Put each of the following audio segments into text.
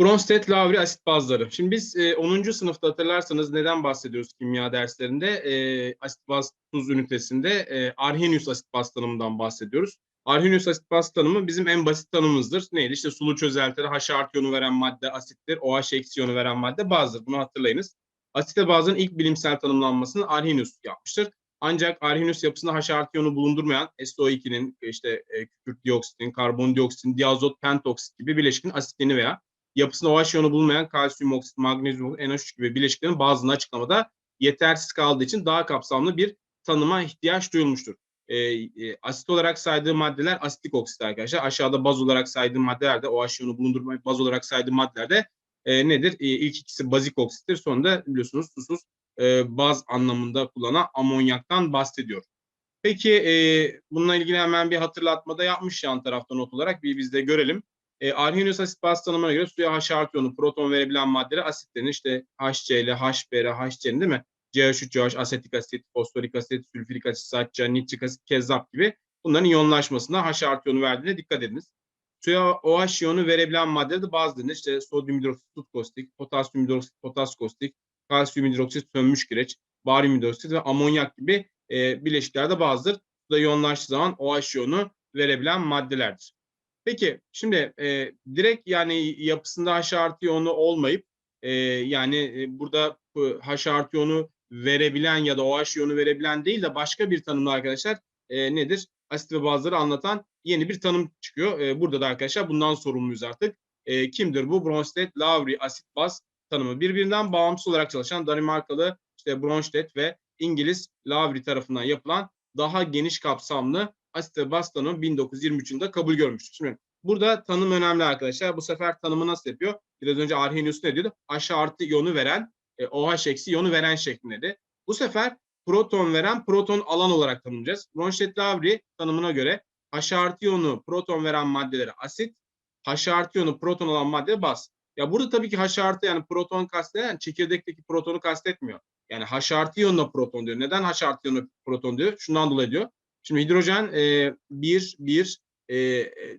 Bronsted Lavri asit bazları. Şimdi biz e, 10. sınıfta hatırlarsanız neden bahsediyoruz kimya derslerinde? E, asit baz tuz ünitesinde e, Arrhenius asit baz tanımından bahsediyoruz. Arrhenius asit baz tanımı bizim en basit tanımımızdır. Neydi? İşte sulu çözeltide H artı iyonu veren madde asittir. OH eksi iyonu veren madde bazdır. Bunu hatırlayınız. Asite bazın ilk bilimsel tanımlanmasını Arrhenius yapmıştır. Ancak Arrhenius yapısında H artı iyonu bulundurmayan SO2'nin işte e, kükürt dioksitin, karbondioksit, diazot, pentoksit gibi bileşikin asitliğini veya yapısında OH iyonu bulunmayan kalsiyum oksit, magnezyum, NH3 gibi bileşiklerin bazılarını açıklamada yetersiz kaldığı için daha kapsamlı bir tanıma ihtiyaç duyulmuştur. E, e, asit olarak saydığı maddeler asitik oksit arkadaşlar. Aşağıda baz olarak saydığı maddeler de OH iyonu bulundurmayan baz olarak saydığı maddeler de e, nedir? E, ilk ikisi bazik oksittir. Sonra biliyorsunuz susuz e, baz anlamında kullanan amonyaktan bahsediyor. Peki e, bununla ilgili hemen bir hatırlatmada yapmış yan tarafta not olarak bir biz de görelim. E, Arrhenius asit baz tanımına göre suya H artı iyonu proton verebilen maddeler asitlerin işte HCl, HBr, HCl değil mi? CH3CH, asetik asit, fosforik asit, sülfürik asit, satça, nitrik asit, kezzap gibi bunların iyonlaşmasına H artı iyonu verdiğine dikkat ediniz. Suya OH iyonu verebilen maddeler de bazılarında işte sodyum hidroksit, tuz kostik, potasyum hidroksit, potas kostik, kalsiyum hidroksit, sönmüş kireç, baryum hidroksit ve amonyak gibi e, bileşiklerde bazıdır. Suda yoğunlaştığı zaman OH iyonu verebilen maddelerdir. Peki şimdi e, direkt yani yapısında H artı iyonu olmayıp e, yani e, burada H artı iyonu verebilen ya da OH iyonu verebilen değil de başka bir tanımla arkadaşlar e, nedir? Asit ve bazıları anlatan yeni bir tanım çıkıyor. E, burada da arkadaşlar bundan sorumluyuz artık. E, kimdir bu? Bronsted Lowry asit baz tanımı. Birbirinden bağımsız olarak çalışan Danimarkalı işte Bronsted ve İngiliz Lowry tarafından yapılan daha geniş kapsamlı asit ve baz tanımı 1923 yılında kabul görmüştür. Şimdi burada tanım önemli arkadaşlar. Bu sefer tanımı nasıl yapıyor? Biraz önce Arrhenius ne diyordu? H artı iyonu veren, e, OH eksi iyonu veren şeklinde. Bu sefer proton veren, proton alan olarak tanımlayacağız. Bronsted-Lowry tanımına göre H artı iyonu proton veren maddelere asit, H artı iyonu proton alan madde baz. Ya burada tabii ki H artı yani proton kasteden çekirdekteki protonu kastetmiyor. Yani H artı iyonla proton diyor. Neden H artı iyonla proton diyor? Şundan dolayı diyor. Şimdi hidrojen e, bir, bir e,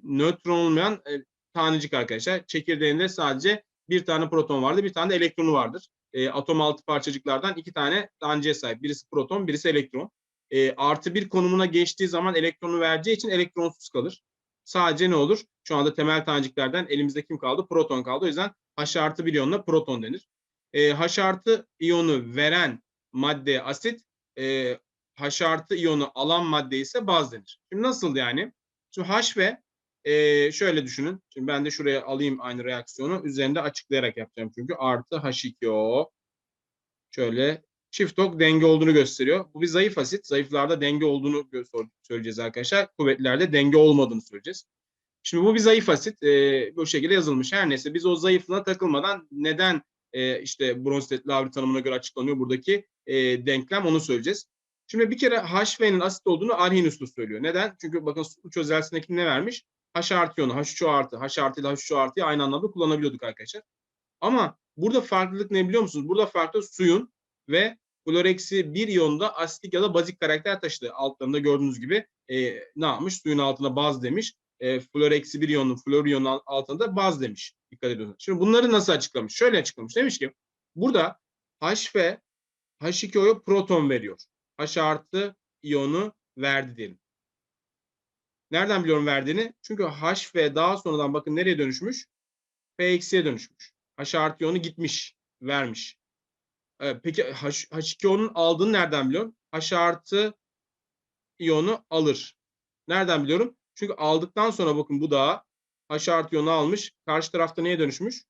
nötron olmayan e, tanecik arkadaşlar. Çekirdeğinde sadece bir tane proton vardır, bir tane de elektronu vardır. E, atom altı parçacıklardan iki tane taneciğe sahip. Birisi proton, birisi elektron. E, artı bir konumuna geçtiği zaman elektronu vereceği için elektronsuz kalır. Sadece ne olur? Şu anda temel taneciklerden elimizde kim kaldı? Proton kaldı. O yüzden H artı bir iyonla proton denir. E, H artı iyonu veren madde asit, e, H artı iyonu alan madde ise baz denir. Şimdi nasıl yani? Şimdi H ve e, şöyle düşünün. Şimdi ben de şuraya alayım aynı reaksiyonu. Üzerinde açıklayarak yapacağım çünkü. Artı H2O. Şöyle çift ok denge olduğunu gösteriyor. Bu bir zayıf asit. Zayıflarda denge olduğunu söyleyeceğiz arkadaşlar. Kuvvetlerde denge olmadığını söyleyeceğiz. Şimdi bu bir zayıf asit. E, bu şekilde yazılmış. Her neyse biz o zayıflığına takılmadan neden e, işte Bronsted-Lowry tanımına göre açıklanıyor buradaki e, denklem onu söyleyeceğiz. Şimdi bir kere HV'nin asit olduğunu Arrhenius söylüyor. Neden? Çünkü bakın su çözeltisindeki ne vermiş? H artı iyonu, H3O artı, H artı ile H3O artıyı aynı anlamda kullanabiliyorduk arkadaşlar. Ama burada farklılık ne biliyor musunuz? Burada farklı suyun ve kloreksi bir iyonda asitik ya da bazik karakter taşıdı. Altlarında gördüğünüz gibi e, ne yapmış? Suyun altına baz demiş. E, floreksi bir iyonun flor iyonun altında baz demiş. Dikkat ediyorsunuz. Şimdi bunları nasıl açıklamış? Şöyle açıklamış. Demiş ki burada HV H2O'ya proton veriyor. H artı iyonu verdi diyelim. Nereden biliyorum verdiğini? Çünkü HV daha sonradan bakın nereye dönüşmüş? F eksiye dönüşmüş. H artı iyonu gitmiş, vermiş. Ee, peki H, H2O'nun aldığını nereden biliyorum? H artı iyonu alır. Nereden biliyorum? Çünkü aldıktan sonra bakın bu da H artı iyonu almış. Karşı tarafta neye dönüşmüş?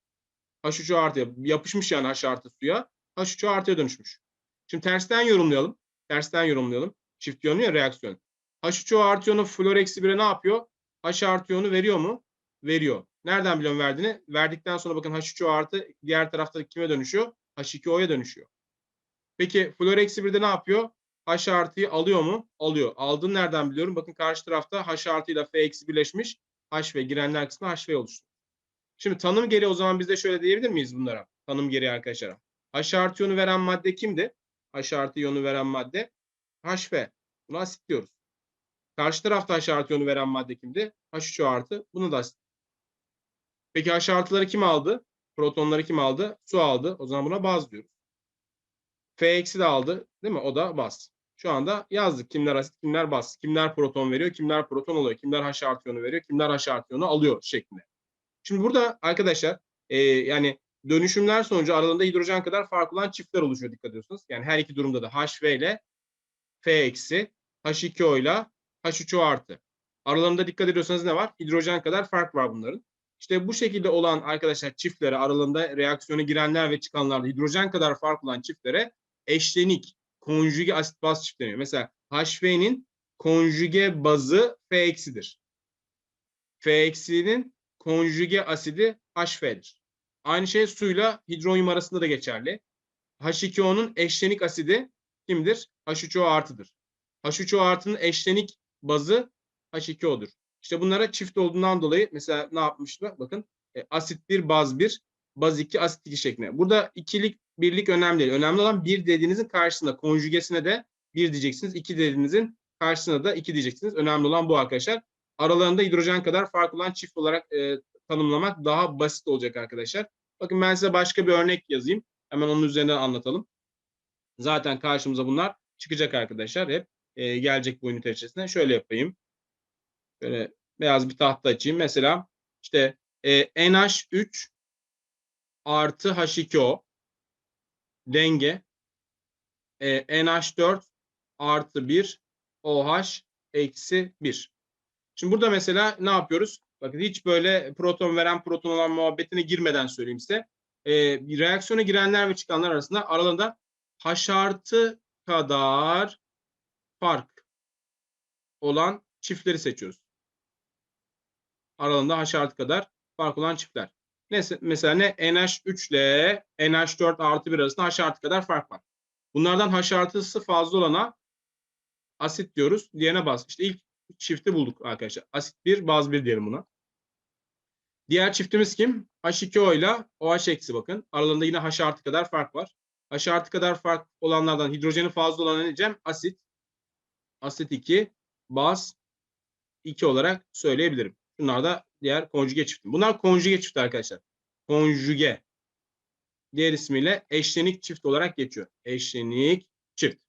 H3O artıya yapışmış yani H artı suya. H3O artıya dönüşmüş. Şimdi tersten yorumlayalım. Tersten yorumlayalım. Çift iyonu ya reaksiyon. H3O artı iyonu flor eksi 1'e ne yapıyor? H artı iyonu veriyor mu? Veriyor. Nereden biliyorum verdiğini? Verdikten sonra bakın H3O artı diğer tarafta kime dönüşüyor? H2O'ya dönüşüyor. Peki flor eksi 1'de ne yapıyor? H artıyı alıyor mu? Alıyor. Aldığını nereden biliyorum? Bakın karşı tarafta H artı ile F eksi birleşmiş. H ve girenler kısmı HV oluştu. Şimdi tanım geri o zaman biz de şöyle diyebilir miyiz bunlara? Tanım geri arkadaşlar. H artı iyonu veren madde kimdi? H artı iyonu veren madde HV. Buna asit diyoruz. Karşı tarafta H artı iyonu veren madde kimdi? H3O artı. Bunu da asit. Peki H artıları kim aldı? Protonları kim aldı? Su aldı. O zaman buna baz diyoruz. F eksi de aldı. Değil mi? O da baz. Şu anda yazdık. Kimler asit, kimler baz. Kimler proton veriyor, kimler proton alıyor. Kimler H artı iyonu veriyor, kimler H artı iyonu alıyor şeklinde. Şimdi burada arkadaşlar e, yani dönüşümler sonucu aralarında hidrojen kadar fark olan çiftler oluşuyor dikkat ediyorsunuz. Yani her iki durumda da HV ile F eksi, H2O ile H3O artı. Aralarında dikkat ediyorsanız ne var? Hidrojen kadar fark var bunların. İşte bu şekilde olan arkadaşlar çiftlere aralarında reaksiyona girenler ve çıkanlarda hidrojen kadar fark olan çiftlere eşlenik, konjüge asit baz çiftleniyor. Mesela HV'nin konjüge bazı F eksidir. F eksinin konjüge asidi HF'dir. Aynı şey suyla hidronyum arasında da geçerli. H2O'nun eşlenik asidi kimdir? H3O artıdır. H3O artının eşlenik bazı H2O'dur. İşte bunlara çift olduğundan dolayı mesela ne yapmışlar? Bakın e, asit 1, baz 1, baz 2, asit 2 şeklinde. Burada ikilik, birlik önemli değil. Önemli olan bir dediğinizin karşısında konjügesine de bir diyeceksiniz. iki dediğinizin karşısına da iki diyeceksiniz. Önemli olan bu arkadaşlar. Aralarında hidrojen kadar fark olan çift olarak e, tanımlamak daha basit olacak arkadaşlar. Bakın ben size başka bir örnek yazayım. Hemen onun üzerinden anlatalım. Zaten karşımıza bunlar çıkacak arkadaşlar. Hep e, gelecek bu ünite içerisinde. Şöyle yapayım. Böyle beyaz bir tahta açayım. Mesela işte e, NH3 artı H2O denge e, NH4 artı 1 OH eksi 1. Şimdi burada mesela ne yapıyoruz? Bakın hiç böyle proton veren proton olan muhabbetine girmeden söyleyeyim size. E, reaksiyona girenler ve çıkanlar arasında aralarında H artı kadar fark olan çiftleri seçiyoruz. Aralarında H artı kadar fark olan çiftler. Mesela ne? NH3 ile NH4 artı 1 arasında H artı kadar fark var. Bunlardan H artısı fazla olana asit diyoruz. Diğerine baz. İşte ilk çifti bulduk arkadaşlar. Asit 1, baz 1 diyelim buna. Diğer çiftimiz kim? H2O ile OH eksi bakın. Aralarında yine H artı kadar fark var. H artı kadar fark olanlardan hidrojeni fazla olan ne? Asit. Asit 2, baz 2 olarak söyleyebilirim. Bunlar da diğer konjüge çifti. Bunlar konjüge çift arkadaşlar. Konjüge. Diğer ismiyle eşlenik çift olarak geçiyor. Eşlenik çift.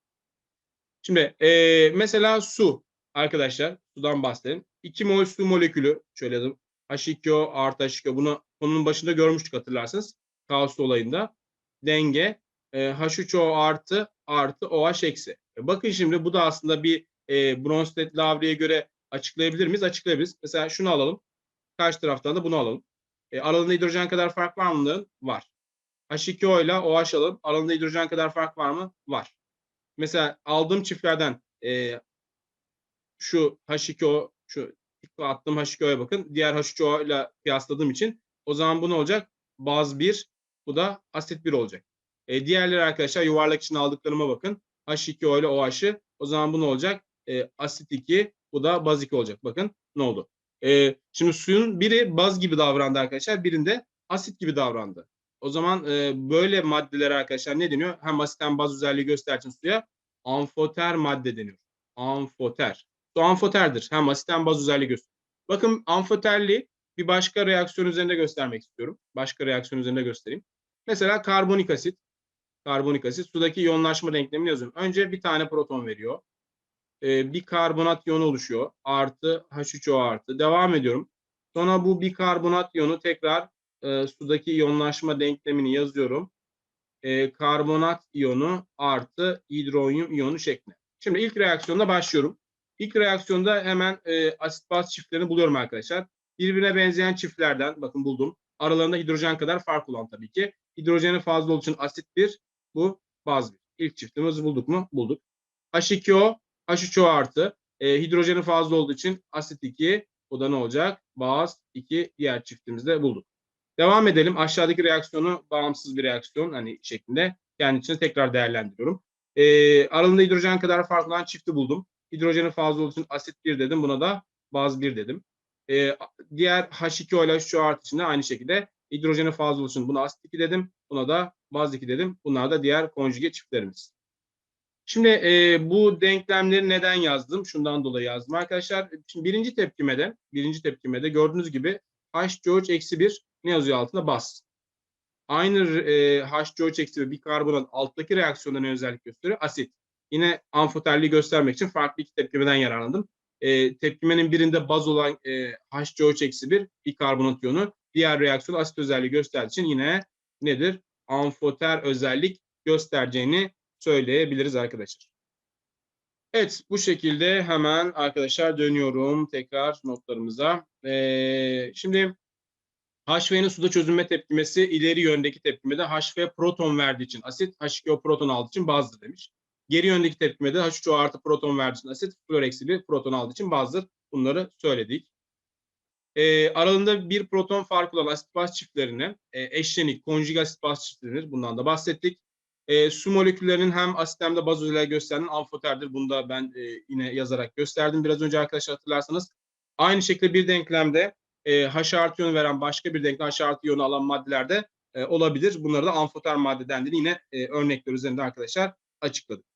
Şimdi e, mesela su arkadaşlar. Sudan bahsedelim. 2 mol su molekülü şöyle yazalım. H2O artı H2O. Bunu konunun başında görmüştük hatırlarsınız. Kaos olayında. Denge e, H3O artı artı OH eksi. E, bakın şimdi bu da aslında bir e, Bronsted-Lavri'ye göre açıklayabilir miyiz? Açıklayabiliriz. Mesela şunu alalım. Karşı taraftan da bunu alalım. E, aralarında hidrojen kadar fark var mı? Var. H2O ile OH alalım. Aralarında hidrojen kadar fark var mı? Var. Mesela aldığım çiftlerden e, şu H2O, şu attığım H2O'ya bakın. Diğer H3O ile kıyasladığım için o zaman bu ne olacak? Baz 1, bu da asit 1 olacak. E, diğerleri arkadaşlar yuvarlak için aldıklarıma bakın. H2O ile OH'ı. O zaman bu ne olacak? E, asit 2, bu da baz 2 olacak. Bakın ne oldu? E, şimdi suyun biri baz gibi davrandı arkadaşlar. Birinde asit gibi davrandı. O zaman e, böyle maddelere arkadaşlar ne deniyor? Hem asit hem baz özelliği gösterdiği suya amfoter madde deniyor. Amfoter. Su amfoterdir. Hem asit hem baz özelliği gösteriyor. Bakın amfoterli bir başka reaksiyon üzerinde göstermek istiyorum. Başka reaksiyon üzerinde göstereyim. Mesela karbonik asit. Karbonik asit sudaki iyonlaşma denklemini yazıyorum. Önce bir tane proton veriyor. Ee, bir karbonat iyonu oluşuyor. Artı H3O artı. Devam ediyorum. Sonra bu bir karbonat iyonu tekrar e, sudaki iyonlaşma denklemini yazıyorum. E, karbonat iyonu artı hidronyum iyonu şeklinde. Şimdi ilk reaksiyonda başlıyorum. İlk reaksiyonda hemen e, asit baz çiftlerini buluyorum arkadaşlar. Birbirine benzeyen çiftlerden bakın buldum. Aralarında hidrojen kadar fark olan tabii ki. Hidrojeni fazla olduğu için asit 1, bu baz 1. İlk çiftimizi bulduk mu? Bulduk. H2O, H3O artı. E, hidrojeni fazla olduğu için asit 2, o da ne olacak? Baz 2 diğer çiftimizde bulduk. Devam edelim. Aşağıdaki reaksiyonu bağımsız bir reaksiyon hani şeklinde kendi içinde tekrar değerlendiriyorum. E, aralarında hidrojen kadar farklı olan çifti buldum. Hidrojeni fazla olduğu için asit 1 dedim. Buna da baz 1 dedim. E, diğer H2O ile H3O artı için de aynı şekilde hidrojeni fazla olduğu için buna asit 2 dedim. Buna da baz 2 dedim. Bunlar da diğer konjüge çiftlerimiz. Şimdi e, bu denklemleri neden yazdım? Şundan dolayı yazdım arkadaşlar. Şimdi birinci tepkimede, birinci tepkimede gördüğünüz gibi H George eksi 1 ne yazıyor altında? Baz. Aynı e, HCO eksi ve bikarbonat alttaki reaksiyonda ne özellik gösteriyor? Asit. Yine amfoterliği göstermek için farklı iki tepkimeden yararlandım. E, tepkimenin birinde baz olan e, HCO eksi bir bikarbonat iyonu. Diğer reaksiyon asit özelliği gösterdiği için yine nedir? Amfoter özellik göstereceğini söyleyebiliriz arkadaşlar. Evet bu şekilde hemen arkadaşlar dönüyorum tekrar notlarımıza. Ee, şimdi HV'nin suda çözünme tepkimesi ileri yöndeki tepkimede HV proton verdiği için asit, H2O proton aldığı için bazdır demiş. Geri yöndeki tepkimede H3O artı proton verdiği asit, flor eksi bir proton aldığı için bazdır. Bunları söyledik. Ee, aralarında bir proton farkı olan asit baz çiftlerine e, eşlenik, konjüge asit baz çifti denir. Bundan da bahsettik. E, su moleküllerinin hem asit hem de baz özelliği gösteren amfoterdir. Bunu da ben e, yine yazarak gösterdim biraz önce arkadaşlar hatırlarsanız. Aynı şekilde bir denklemde e, H artı iyonu veren başka bir denklem H artı iyonu alan maddelerde e, olabilir. Bunları da amfoter madde dendiğini yine e, örnekler üzerinde arkadaşlar açıkladık.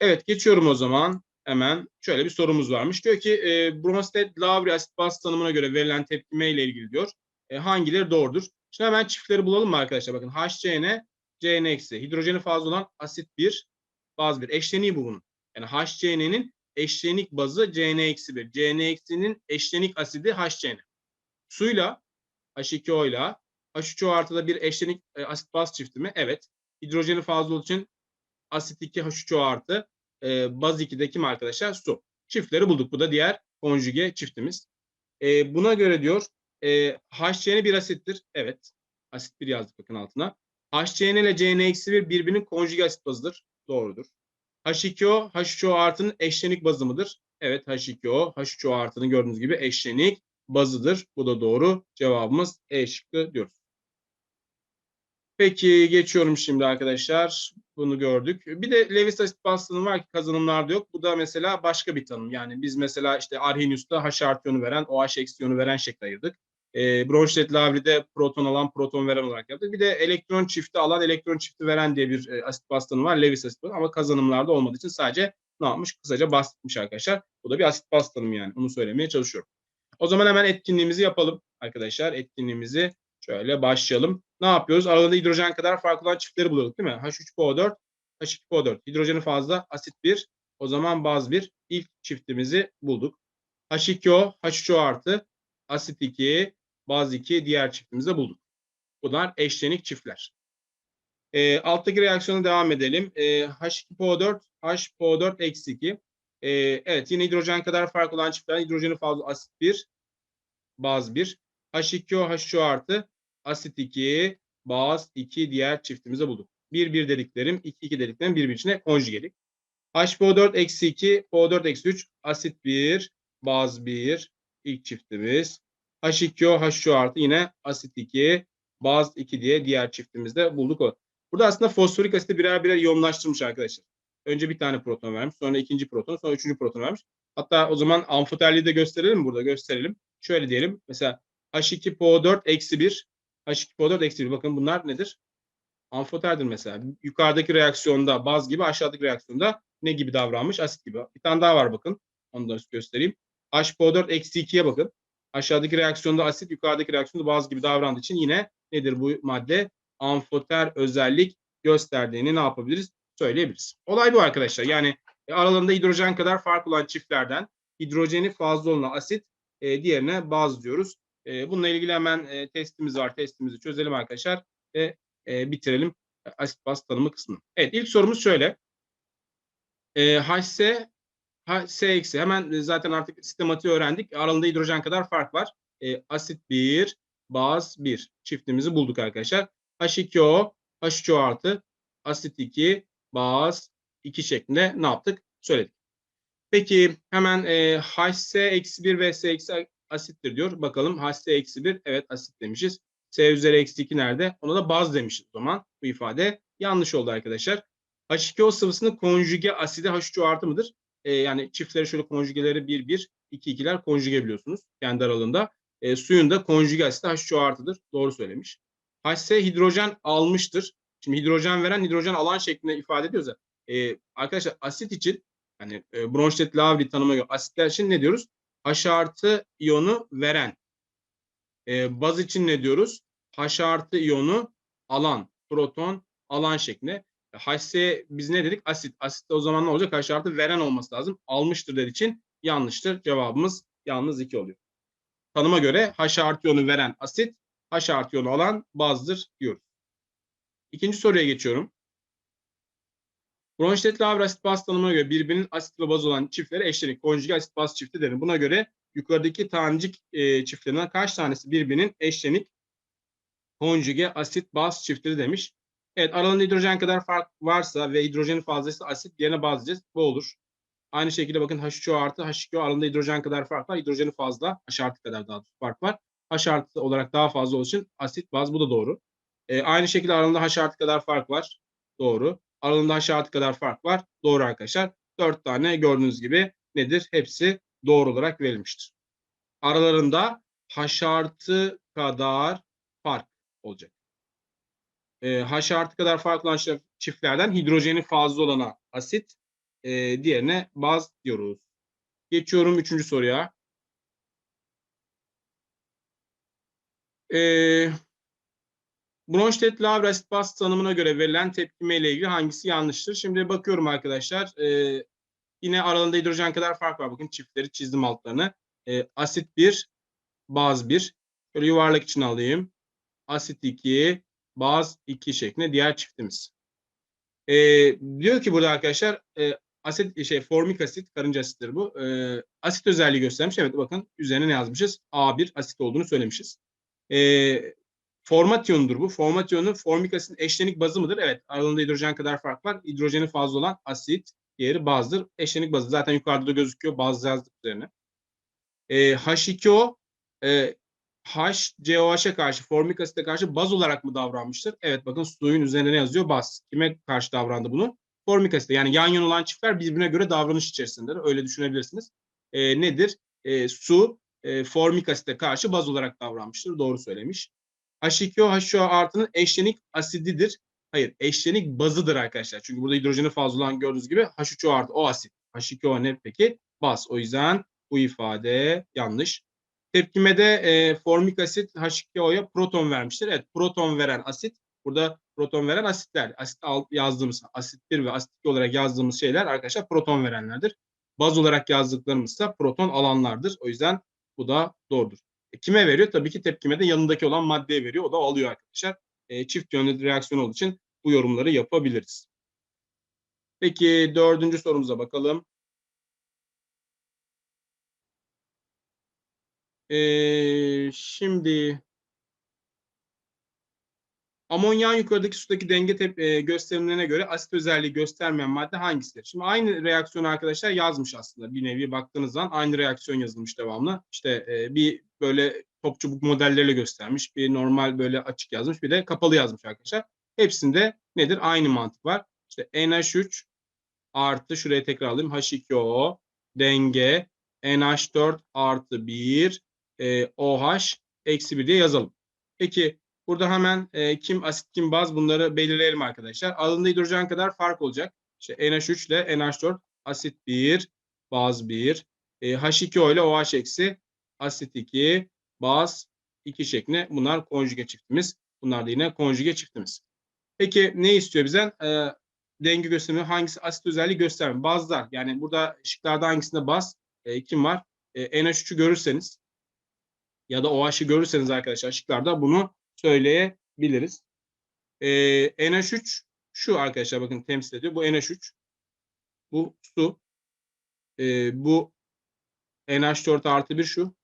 Evet geçiyorum o zaman hemen. Şöyle bir sorumuz varmış. Diyor ki e, Bronsted-Lowry asit baz tanımına göre verilen tepkime ile ilgili diyor. E, hangileri doğrudur? Şimdi hemen çiftleri bulalım mı arkadaşlar? Bakın HCN, CN eksi. Hidrojeni fazla olan asit 1, baz 1. Eşleniği bu bunun. Yani HCN'nin eşlenik bazı CN eksi 1. CN eksinin eşlenik asidi HCN. Suyla H2O ile H3O artıda bir eşlenik e, asit baz çifti mi? Evet. Hidrojeni fazla olduğu için asit 2 H3O artı e, baz 2'de kim arkadaşlar? Su. Çiftleri bulduk. Bu da diğer konjüge çiftimiz. E, buna göre diyor e, HCN bir asittir. Evet. Asit 1 yazdık bakın altına. HCN ile CN-1 birbirinin konjüge asit bazıdır. Doğrudur. H2O, H3O artının eşlenik bazı mıdır? Evet H2O, H3O artının gördüğünüz gibi eşlenik bazıdır. Bu da doğru. Cevabımız E şıkkı diyoruz. Peki geçiyorum şimdi arkadaşlar. Bunu gördük. Bir de Lewis asit bastığının var ki kazanımlarda yok. Bu da mesela başka bir tanım. Yani biz mesela işte Arrhenius'ta H artı iyonu veren, OH eksi iyonu veren şekilde ayırdık. E, Bronsted-Lavry'de proton alan, proton veren olarak yaptık. Bir de elektron çifti alan, elektron çifti veren diye bir e, asit tanımı var. Lewis asit baz ama kazanımlarda olmadığı için sadece ne yapmış? Kısaca bahsetmiş arkadaşlar. Bu da bir asit tanımı yani. Onu söylemeye çalışıyorum. O zaman hemen etkinliğimizi yapalım arkadaşlar. Etkinliğimizi şöyle başlayalım. Ne yapıyoruz? Aralarında hidrojen kadar farklı olan çiftleri buluyorduk değil mi? H3PO4, H2PO4. Hidrojeni fazla, asit 1. O zaman baz 1. İlk çiftimizi bulduk. H2O, H3O artı, asit 2, baz 2 diğer çiftimizi bulduk. Bunlar eşlenik çiftler. E, alttaki reaksiyona devam edelim. E, H2PO4, HPO4 eksi 2. E, evet yine hidrojen kadar farklı olan çiftler hidrojeni fazla asit 1, baz 1. H2O, H2O artı, asit 2, baz 2 diğer çiftimizi bulduk. 1, 1 dediklerim, 2, 2 dediklerim birbirinin içine konjugelik. HPO4 eksi 2, PO4 eksi 3, asit 1, baz 1, ilk çiftimiz. H2O, H2O artı yine asit 2, baz 2 diye diğer çiftimizde bulduk o. Burada aslında fosforik asiti birer birer yoğunlaştırmış arkadaşlar. Önce bir tane proton vermiş, sonra ikinci proton, sonra üçüncü proton vermiş. Hatta o zaman amfoterliği de gösterelim burada, gösterelim. Şöyle diyelim, mesela H2PO4 eksi 1, H2PO4 eksi 1. Bakın bunlar nedir? Amfoterdir mesela. Yukarıdaki reaksiyonda baz gibi, aşağıdaki reaksiyonda ne gibi davranmış? Asit gibi. Bir tane daha var bakın. Onu da göstereyim. HPO4 eksi 2'ye bakın. Aşağıdaki reaksiyonda asit, yukarıdaki reaksiyonda baz gibi davrandığı için yine nedir bu madde? Amfoter özellik gösterdiğini ne yapabiliriz? Söyleyebiliriz. Olay bu arkadaşlar. Yani e, aralarında hidrojen kadar fark olan çiftlerden hidrojeni fazla olan asit, e, diğerine baz diyoruz. E, bununla ilgili hemen e, testimiz var. Testimizi çözelim arkadaşlar ve e, bitirelim asit baz tanımı kısmını. Evet ilk sorumuz şöyle. E, HC HC eksi hemen zaten artık sistematiği öğrendik. Aralarında hidrojen kadar fark var. E, asit 1, baz 1 çiftimizi bulduk arkadaşlar. H2O, H3O artı, asit 2, baz 2 şeklinde ne yaptık? Söyledik. Peki hemen e, HC eksi 1 ve S eksi asittir diyor. Bakalım HC eksi 1 evet asit demişiz. S üzeri eksi 2 nerede? Ona da baz demişiz o zaman. Bu ifade yanlış oldu arkadaşlar. H2O sıvısının konjüge asidi H3O artı mıdır? E, yani çiftleri şöyle konjügeleri 1 1 2 2'ler konjüge biliyorsunuz kendi aralığında. E, suyun da konjüge asidi H3O artıdır. Doğru söylemiş. HC hidrojen almıştır. Şimdi hidrojen veren hidrojen alan şeklinde ifade ediyoruz ya. E, arkadaşlar asit için hani e, Bronsted-Lowry tanıma göre asitler için ne diyoruz? H artı iyonu veren. E, baz için ne diyoruz? H artı iyonu alan, proton, alan şeklinde. HC biz ne dedik? Asit. Asit de o zaman ne olacak? H artı veren olması lazım. Almıştır dediği için yanlıştır. Cevabımız yalnız 2 oluyor. Tanıma göre H artı iyonu veren asit, H artı iyonu alan bazdır diyoruz. İkinci soruya geçiyorum. Bronştetli asit baz tanımına göre birbirinin asit ve baz olan çiftlere eşlenik konjüge asit baz çifti denir. Buna göre yukarıdaki tanecik e, çiftlerinden kaç tanesi birbirinin eşlenik konjüge asit baz çiftleri demiş. Evet aralarında hidrojen kadar fark varsa ve hidrojenin fazlası asit yerine baz diyeceğiz. Bu olur. Aynı şekilde bakın H3O artı H2O aralarında hidrojen kadar fark var. Hidrojeni fazla. H artı kadar daha fark var. H artı olarak daha fazla olduğu için asit baz bu da doğru. E, aynı şekilde aralarında H artı kadar fark var. Doğru. Aralarında H artı kadar fark var. Doğru arkadaşlar. Dört tane gördüğünüz gibi nedir? Hepsi doğru olarak verilmiştir. Aralarında H artı kadar fark olacak. E, H artı kadar farklı olan çiftlerden hidrojeni fazla olana asit, e, diğerine baz diyoruz. Geçiyorum üçüncü soruya. E, Bronstedt-Lavre asit baz tanımına göre verilen tepkime ile ilgili hangisi yanlıştır? Şimdi bakıyorum arkadaşlar. E, yine aralarında hidrojen kadar fark var. Bakın çiftleri çizdim altlarını. E, asit 1, baz 1. Şöyle yuvarlak için alayım. Asit 2, baz 2 şeklinde diğer çiftimiz. E, diyor ki burada arkadaşlar e, asit şey formik asit karınca asittir bu. E, asit özelliği göstermiş. Evet bakın üzerine ne yazmışız? A1 asit olduğunu söylemişiz. E, formasyondur bu. Formasyonun formik asitin eşlenik bazı mıdır? Evet. Aralarında hidrojen kadar fark var. Hidrojeni fazla olan asit, diğeri bazdır. Eşlenik bazı. Zaten yukarıda da gözüküyor. Baz yazdık üzerine. E, H2O e, HCOH'a karşı, formik asite karşı baz olarak mı davranmıştır? Evet bakın suyun üzerine ne yazıyor? Baz. Kime karşı davrandı bunu? Formik asite. Yani yan yana olan çiftler birbirine göre davranış içerisindedir. Öyle düşünebilirsiniz. E, nedir? E, su e, formik asite karşı baz olarak davranmıştır. Doğru söylemiş. H2O, H2O artının eşlenik asididir. Hayır, eşlenik bazıdır arkadaşlar. Çünkü burada hidrojeni fazla olan gördüğünüz gibi H3O artı o asit. H2O ne peki? Baz. O yüzden bu ifade yanlış. Tepkimede e, formik asit H2O'ya proton vermiştir. Evet, proton veren asit. Burada proton veren asitler. Asit yazdığımız asit 1 ve asit 2 olarak yazdığımız şeyler arkadaşlar proton verenlerdir. Baz olarak yazdıklarımız ise proton alanlardır. O yüzden bu da doğrudur. E, kime veriyor? Tabii ki tepkimede yanındaki olan maddeye veriyor. O da alıyor arkadaşlar. E, çift yönlü reaksiyon olduğu için bu yorumları yapabiliriz. Peki dördüncü sorumuza bakalım. Ee, şimdi amonyan yukarıdaki sudaki denge tep- e, gösterimlerine göre asit özelliği göstermeyen madde hangisidir? Şimdi aynı reaksiyonu arkadaşlar yazmış aslında. Bir nevi baktığınız zaman aynı reaksiyon yazılmış devamlı. İşte e, bir böyle top çubuk modelleriyle göstermiş. Bir normal böyle açık yazmış. Bir de kapalı yazmış arkadaşlar. Hepsinde nedir? Aynı mantık var. İşte NH3 artı şuraya tekrar alayım. H2O denge NH4 artı 1 e, OH eksi 1 diye yazalım. Peki burada hemen e, kim asit kim baz bunları belirleyelim arkadaşlar. Alında hidrojen kadar fark olacak. İşte NH3 ile NH4 asit 1 baz 1 e, H2O ile OH eksi asit 2 baz 2 şeklinde bunlar konjüge çiftimiz. Bunlar da yine konjüge çiftimiz. Peki ne istiyor bizden? E, denge gösterimi hangisi asit özelliği göstermiyor. Bazlar yani burada şıklarda hangisinde baz e, kim var? E, NH3'ü görürseniz ya da OH'ı görürseniz arkadaşlar şıklarda bunu söyleyebiliriz. E, NH3 şu arkadaşlar bakın temsil ediyor. Bu NH3. Bu su. E, bu NH4 artı 1 şu.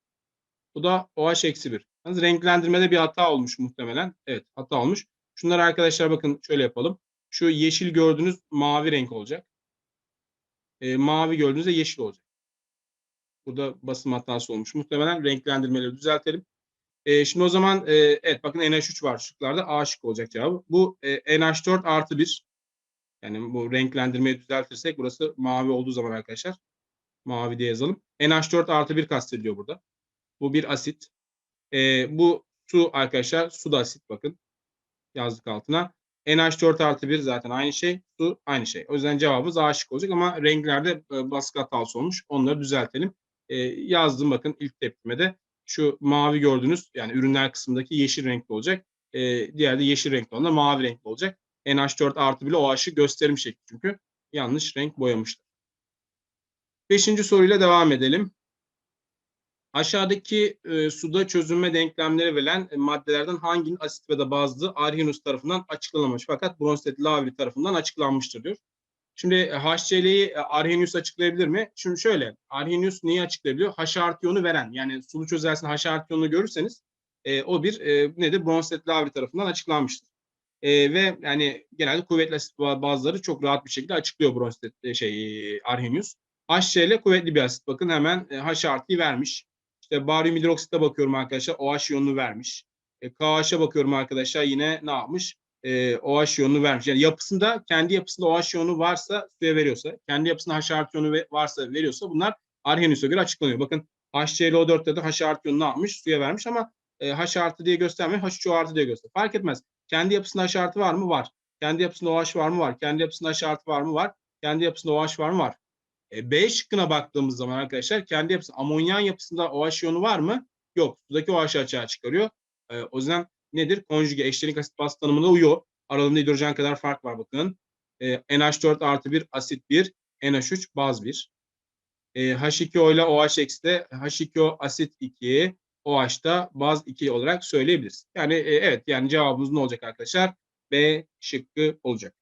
Bu da OH eksi 1. Yalnız renklendirmede bir hata olmuş muhtemelen. Evet hata olmuş. Şunları arkadaşlar bakın şöyle yapalım. Şu yeşil gördüğünüz mavi renk olacak. E, mavi gördüğünüzde yeşil olacak. Burada basım hatası olmuş. Muhtemelen renklendirmeleri düzeltelim. E, şimdi o zaman e, evet bakın NH3 var şıklarda. A şık olacak cevabı. Bu e, NH4 artı 1. Yani bu renklendirmeyi düzeltirsek burası mavi olduğu zaman arkadaşlar. Mavi diye yazalım. NH4 artı 1 kastediliyor burada. Bu bir asit. E, bu su arkadaşlar. Su da asit bakın. Yazdık altına. NH4 artı 1 zaten aynı şey. Su aynı şey. O yüzden cevabımız A şık olacak ama renklerde e, baskı hatası olmuş. Onları düzeltelim. E, yazdım bakın ilk tepkimede. Şu mavi gördüğünüz yani ürünler kısmındaki yeşil renkli olacak. E, diğer de yeşil renkli olan da mavi renkli olacak. NH4 artı bile OH'ı gösterim şekli çünkü. Yanlış renk boyamışlar. Beşinci soruyla devam edelim. Aşağıdaki e, suda çözünme denklemleri verilen e, maddelerden hanginin asit ve da bazlı Arrhenius tarafından açıklanmamış fakat Bronsted Lavry tarafından açıklanmıştır diyor. Şimdi e, HCl'yi e, Arrhenius açıklayabilir mi? Şimdi şöyle, Arrhenius neyi açıklayabiliyor? H artı iyonu veren, yani sulu çözersinde H artı iyonunu görürseniz e, o bir e, nedir? Bronsted Lavry tarafından açıklanmıştır. E, ve yani genelde kuvvetli asit bazıları çok rahat bir şekilde açıklıyor Bronsted e, şey Arrhenius. HCl kuvvetli bir asit. Bakın hemen e, H artıyı vermiş. İşte baryum hidroksitte bakıyorum arkadaşlar. OH iyonunu vermiş. E, KH'a bakıyorum arkadaşlar. Yine ne yapmış? E, OH iyonunu vermiş. Yani yapısında kendi yapısında OH iyonu varsa suya veriyorsa, kendi yapısında H artı iyonu varsa veriyorsa bunlar Arrhenius'a göre açıklanıyor. Bakın HCl4'te de H artı iyonu ne yapmış? Suya vermiş ama e, H artı diye göstermiyor. H3O artı diye gösteriyor. Fark etmez. Kendi yapısında H artı var mı? Var. Kendi yapısında OH var mı? Var. Kendi yapısında H artı var mı? Var. Kendi yapısında OH var mı? Var. E, B şıkkına baktığımız zaman arkadaşlar kendi yapısı amonyan yapısında OH iyonu var mı? Yok. Sudaki OH'ı açığa çıkarıyor. E, o yüzden nedir? Konjüge eşlenik asit baz tanımına uyuyor. Aralarında hidrojen kadar fark var bakın. E, NH4 artı 1 asit 1, NH3 baz 1. E, H2O ile OH eksi H2O asit 2, OH'da baz 2 olarak söyleyebiliriz. Yani e, evet yani cevabımız ne olacak arkadaşlar? B şıkkı olacak.